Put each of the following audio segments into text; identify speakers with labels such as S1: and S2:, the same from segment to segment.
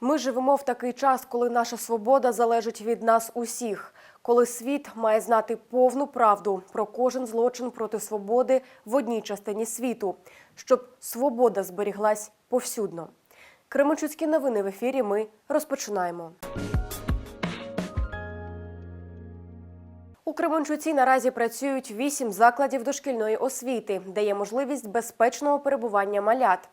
S1: Ми живемо в такий час, коли наша свобода залежить від нас усіх, коли світ має знати повну правду про кожен злочин проти свободи в одній частині світу, щоб свобода зберіглась повсюдно. Кременчуцькі новини в ефірі. Ми розпочинаємо. У Кременчуці наразі працюють вісім закладів дошкільної освіти, де є можливість безпечного перебування малят.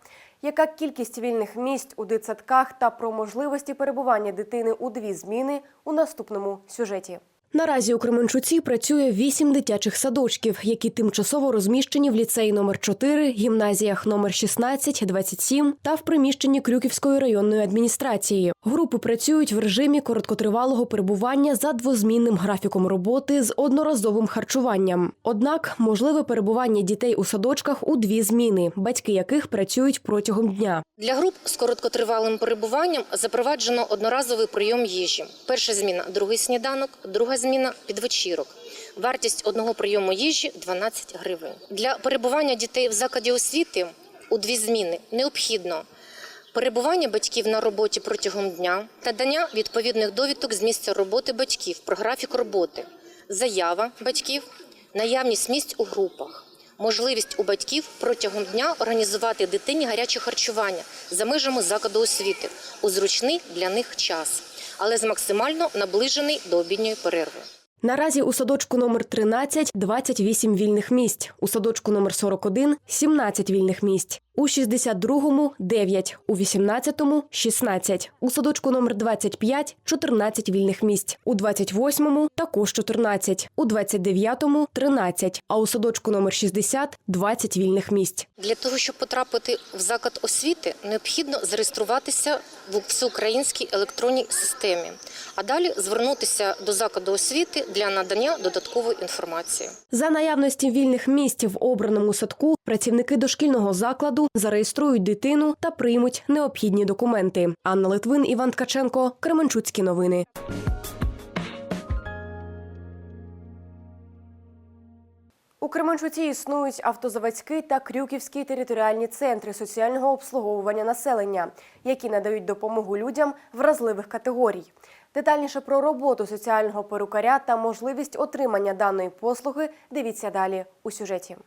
S1: Яка кількість вільних місць у дитсадках та про можливості перебування дитини у дві зміни у наступному сюжеті? Наразі у Кременчуці працює вісім дитячих садочків, які тимчасово розміщені в ліцеї номер 4, гімназіях номер 16, 27 та в приміщенні Крюківської районної адміністрації. Групи працюють в режимі короткотривалого перебування за двозмінним графіком роботи з одноразовим харчуванням. Однак можливе перебування дітей у садочках у дві зміни, батьки яких працюють протягом дня.
S2: Для груп з короткотривалим перебуванням запроваджено одноразовий прийом їжі. Перша зміна другий сніданок, друга зміна підвечірок. Вартість одного прийому їжі 12 гривень. Для перебування дітей в закладі освіти у дві зміни необхідно перебування батьків на роботі протягом дня та дання відповідних довідок з місця роботи батьків про графік роботи, заява батьків, наявність місць у групах. Можливість у батьків протягом дня організувати дитині гаряче харчування за межами закладу освіти у зручний для них час, але з максимально наближений до обідньої перерви.
S1: Наразі у садочку номер 13 – 28 вільних місць, у садочку номер 41 – 17 вільних місць, у 62-му – 9, у 18-му – 16, у садочку номер 25 – 14 вільних місць, у 28-му – також 14, у 29-му – 13, а у садочку номер 60 – 20 вільних місць.
S2: Для того, щоб потрапити в заклад освіти, необхідно зареєструватися в всеукраїнській електронній системі, а далі звернутися до закладу освіти для надання додаткової інформації.
S1: За наявності вільних місць в обраному садку працівники дошкільного закладу зареєструють дитину та приймуть необхідні документи. Анна Литвин, Іван Ткаченко, Кременчуцькі новини. У Кременчуці існують автозаводський та крюківський територіальні центри соціального обслуговування населення, які надають допомогу людям вразливих категорій. Детальніше про роботу соціального перукаря та можливість отримання даної послуги дивіться далі у сюжеті.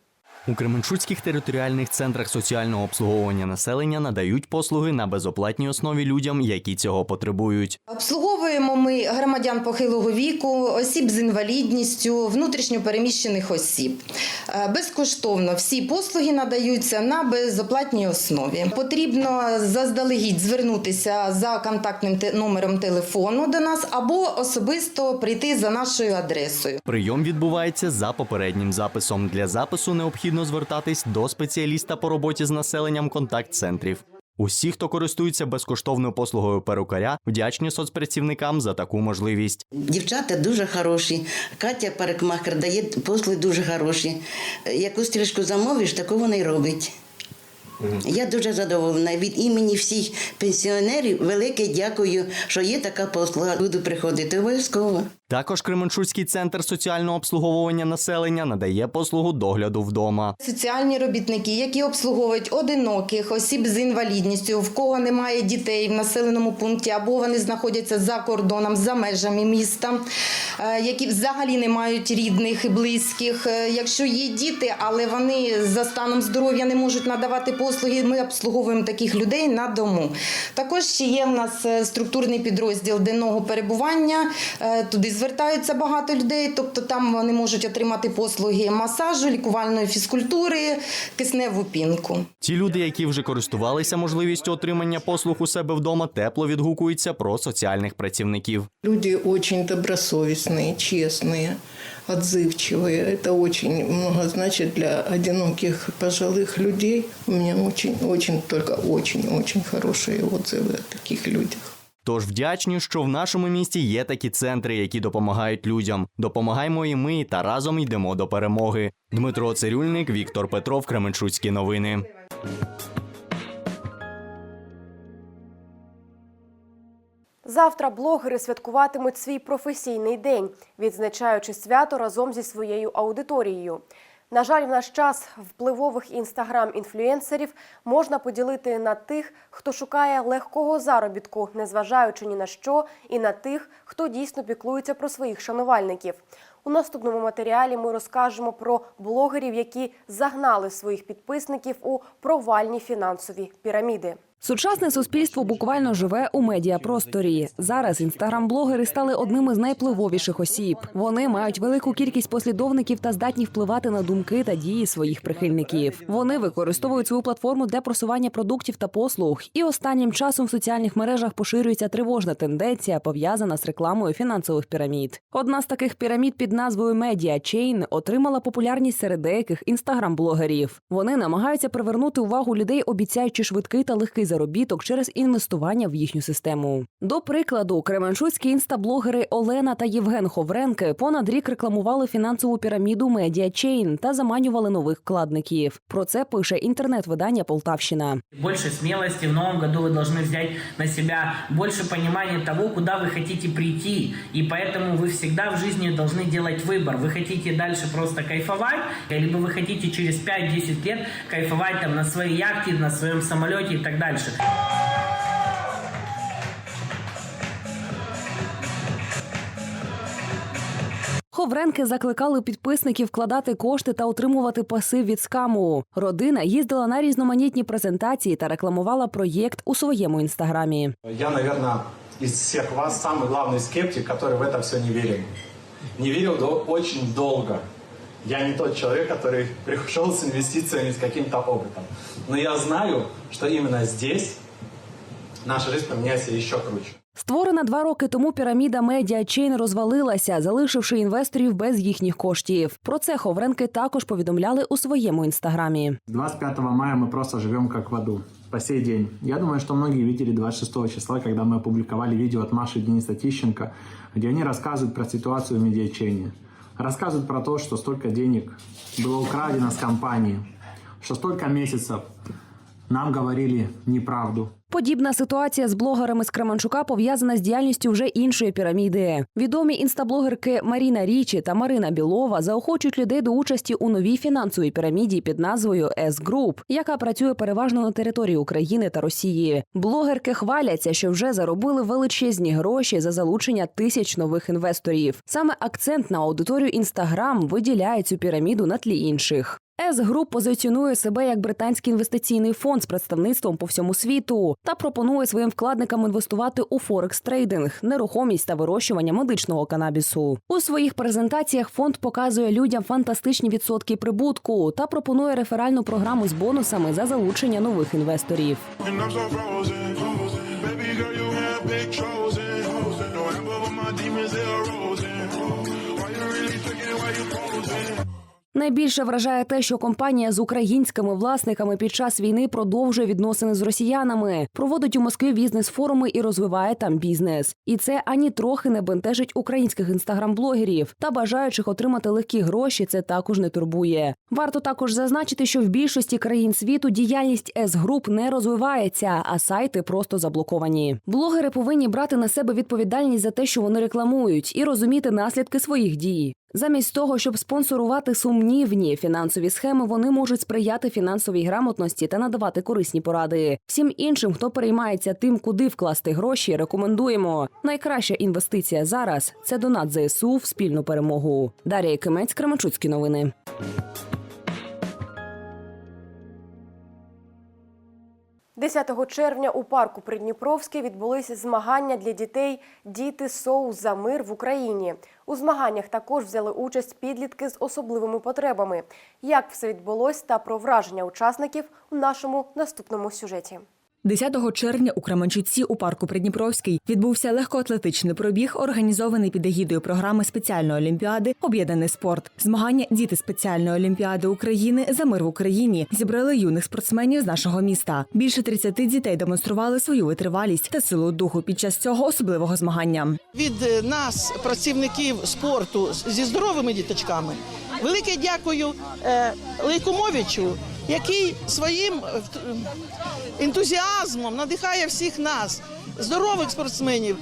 S3: У Кременчуцьких територіальних центрах соціального обслуговування населення надають послуги на безоплатній основі людям, які цього потребують.
S4: Обслуговуємо ми громадян похилого віку, осіб з інвалідністю, внутрішньо переміщених осіб. Е, Безкоштовно всі послуги надаються на безоплатній основі. Потрібно заздалегідь звернутися за контактним номером телефону до нас або особисто прийти за нашою адресою.
S3: Прийом відбувається за попереднім записом. Для запису необхідно звертатись до спеціаліста по роботі з населенням контакт-центрів. Усі, хто користується безкоштовною послугою перукаря, вдячні соцпрацівникам за таку можливість.
S5: Дівчата дуже хороші. Катя парикмахер дає послуги дуже хороші. Яку стрижку замовиш, таку вона й робить. Я дуже задоволена. Від імені всіх пенсіонерів велике дякую, що є така послуга. Буду приходити обов'язково.
S3: Також Кременчуцький центр соціального обслуговування населення надає послугу догляду вдома.
S4: Соціальні робітники, які обслуговують одиноких осіб з інвалідністю, в кого немає дітей в населеному пункті, або вони знаходяться за кордоном, за межами міста, е, які взагалі не мають рідних і близьких. Е, Якщо є діти, але вони за станом здоров'я не можуть надавати послуги, ми обслуговуємо таких людей на дому. Також ще є в нас е, структурний підрозділ денного перебування. Туди звертаються багато людей, тобто там вони можуть отримати послуги масажу, лікувальної фізкультури, кисневу пінку.
S3: Ті люди, які вже користувалися можливістю отримання послуг у себе вдома, тепло відгукуються про соціальних працівників.
S6: Люди очень добросовестные, честные, отзывчивые. Это очень много значит для одиноких пожилых людей. У меня очень, очень, только очень-очень хорошие отзывы о таких людях.
S3: Тож вдячні, що в нашому місті є такі центри, які допомагають людям. Допомагаймо і ми та разом йдемо до перемоги. Дмитро Цирюльник, Віктор Петров, Кременчуцькі новини.
S1: Завтра блогери святкуватимуть свій професійний день, відзначаючи свято разом зі своєю аудиторією. На жаль, в наш час впливових інстаграм-інфлюенсерів можна поділити на тих, хто шукає легкого заробітку, незважаючи ні на що, і на тих, хто дійсно піклується про своїх шанувальників. У наступному матеріалі ми розкажемо про блогерів, які загнали своїх підписників у провальні фінансові піраміди.
S7: Сучасне суспільство буквально живе у медіапросторі. Зараз інстаграм-блогери стали одними з найвпливовіших осіб. Вони мають велику кількість послідовників та здатні впливати на думки та дії своїх прихильників. Вони використовують свою платформу для просування продуктів та послуг. І останнім часом в соціальних мережах поширюється тривожна тенденція, пов'язана з рекламою фінансових пірамід. Одна з таких пірамід під назвою Media Chain отримала популярність серед деяких інстаграм-блогерів. Вони намагаються привернути увагу людей, обіцяючи швидкий та легкий заробіток через інвестування в їхню систему. До прикладу, кременчуцькі інстаблогери Олена та Євген Ховренки понад рік рекламували фінансову піраміду Media Chain та заманювали нових вкладників. Про це пише інтернет-видання Полтавщина.
S8: Больше смелости в новом году вы должны взять на себя больше понимания того, куда вы хотите прийти. И поэтому вы всегда в жизни должны делать выбор. Вы хотите дальше просто кайфовать, либо вы хотите через 5-10 лет кайфовать там на своей яхте, на своем самолете и так дальше.
S7: Ховренки закликали підписників вкладати кошти та отримувати пасив від скаму. Родина їздила на різноманітні презентації та рекламувала проєкт у своєму інстаграмі.
S9: Я, наверное, из всех вас самый главный скептик, который в это все не верил. Не верил до- очень долго. Я не тот человек, который пришел с инвестициями, с каким-то опытом. Но я знаю, что именно здесь наша жизнь поменяется еще круче.
S7: Створена два роки тому піраміда Media Chain розвалилася, залишивши інвесторів без їхніх коштів. Про це Ховренки також повідомляли у своєму інстаграмі.
S10: 25 мая мы просто живем как в аду. По сей день. Я думаю, что многие видели 26 числа, когда мы опубликовали видео от Маши и Дениса Тищенко, где они рассказывают про ситуацию в медиачейне. Рассказывают про то, что столько денег было украдено с компании, что столько месяцев нам говорили неправду.
S7: Подібна ситуація з блогерами з Кременчука пов'язана з діяльністю вже іншої піраміди. Відомі інстаблогерки Маріна Річі та Марина Білова заохочують людей до участі у новій фінансовій піраміді під назвою S Group, яка працює переважно на території України та Росії. Блогерки хваляться, що вже заробили величезні гроші за залучення тисяч нових інвесторів. Саме акцент на аудиторію Інстаграм виділяє цю піраміду на тлі інших. С-Group позиціонує себе як британський інвестиційний фонд з представництвом по всьому світу та пропонує своїм вкладникам інвестувати у форекс трейдинг, нерухомість та вирощування медичного канабісу. У своїх презентаціях фонд показує людям фантастичні відсотки прибутку та пропонує реферальну програму з бонусами за залучення нових інвесторів. Найбільше вражає те, що компанія з українськими власниками під час війни продовжує відносини з росіянами, проводить у Москві бізнес-форуми і розвиває там бізнес. І це ані трохи не бентежить українських інстаграм-блогерів та бажаючих отримати легкі гроші. Це також не турбує. Варто також зазначити, що в більшості країн світу діяльність С-груп не розвивається, а сайти просто заблоковані. Блогери повинні брати на себе відповідальність за те, що вони рекламують, і розуміти наслідки своїх дій. Замість того, щоб спонсорувати сумнівні фінансові схеми, вони можуть сприяти фінансовій грамотності та надавати корисні поради. Всім іншим, хто переймається тим, куди вкласти гроші, рекомендуємо. Найкраща інвестиція зараз це донат ЗСУ в спільну перемогу. Дарія Кимець, Кременчуцькі новини.
S1: – 10 червня у парку Придніпровський відбулися змагання для дітей Діти Соу за мир в Україні. У змаганнях також взяли участь підлітки з особливими потребами. Як все відбулось та про враження учасників у нашому наступному сюжеті.
S11: 10 червня у Кременчуці у парку Придніпровський відбувся легкоатлетичний пробіг, організований під егідою програми спеціальної олімпіади Об'єднаний спорт. Змагання Діти спеціальної олімпіади України за мир в Україні зібрали юних спортсменів з нашого міста. Більше 30 дітей демонстрували свою витривалість та силу духу під час цього особливого змагання.
S12: від е, нас, працівників спорту зі здоровими діточками, велике дякую е, Лейкомовичу, який своїм е, ентузіазмом надихає всіх нас, здорових спортсменів.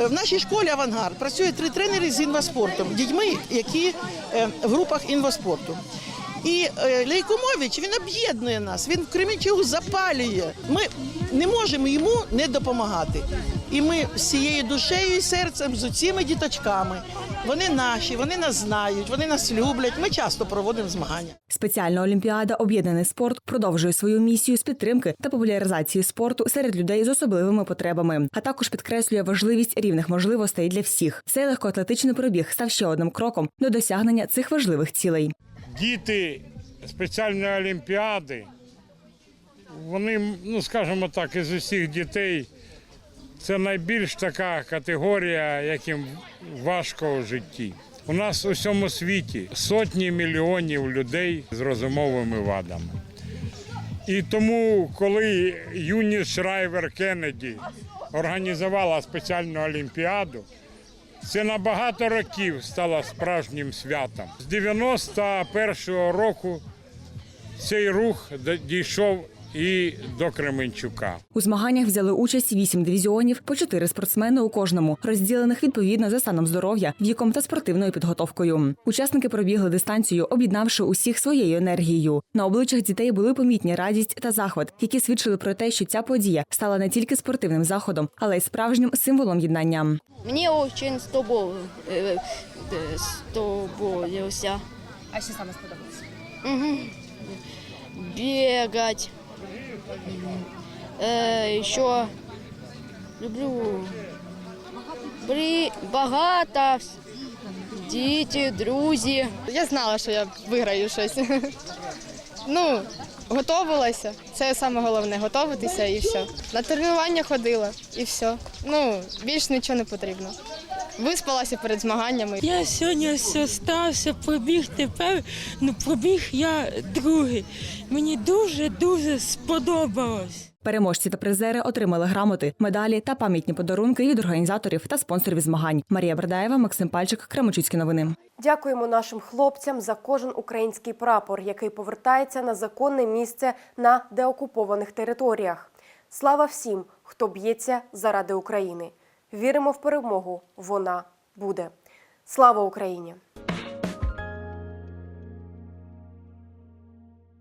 S12: Е, В нашій школі Авангард працює три тренери з інваспортом, дітьми, які е, в групах інваспорту. І Лейкумович він об'єднує нас. Він в Кременчугу запалює. Ми не можемо йому не допомагати. І ми з цією душею і серцем, з цими діточками. Вони наші, вони нас знають, вони нас люблять. Ми часто проводимо змагання.
S11: Спеціальна олімпіада Об'єднаний спорт продовжує свою місію з підтримки та популяризації спорту серед людей з особливими потребами, а також підкреслює важливість рівних можливостей для всіх. Цей легкоатлетичний пробіг став ще одним кроком до досягнення цих важливих цілей.
S13: діти спеціальної олімпіади, вони, ну скажімо так, із усіх дітей, це найбільш така категорія, яким важко у житті. У нас у всьому світі сотні мільйонів людей з розумовими вадами. І тому, коли Юні Шрайвер Кеннеді організувала спеціальну олімпіаду, це на багато років стало справжнім святом. З 91-го року цей рух дійшов і до Кременчука.
S11: У змаганнях взяли участь вісім дивізіонів, по чотири спортсмени у кожному, розділених відповідно за станом здоров'я, віком та спортивною підготовкою. Учасники пробігли дистанцію, об'єднавши усіх своєю енергією. На обличчях дітей були помітні радість та захват, які свідчили про те, що ця подія стала не тільки спортивним заходом, але й справжнім символом єднання.
S14: Мені дуже сподобався.
S11: А що саме сподобалося?
S14: Угу. Бегать. Э, еще люблю Бри... багато. Діти, друзі.
S15: Я знала, що я виграю щось. Ну, готувалася. Це саме головне готуватися і все. На тренування ходила і все. Ну, більш нічого не потрібно. Виспалася перед змаганнями.
S16: Я сьогодні все стався пробіг тепер, ну пробіг я другий. Мені дуже-дуже сподобалось.
S11: Переможці та призери отримали грамоти, медалі та пам'ятні подарунки від організаторів та спонсорів змагань. Марія Бердаєва, Максим Пальчик, Кременчуцькі новини.
S1: Дякуємо нашим хлопцям за кожен український прапор, який повертається на законне місце на деокупованих територіях. Слава всім, хто б'ється заради України. Віримо в перемогу. Вона буде. Слава Україні!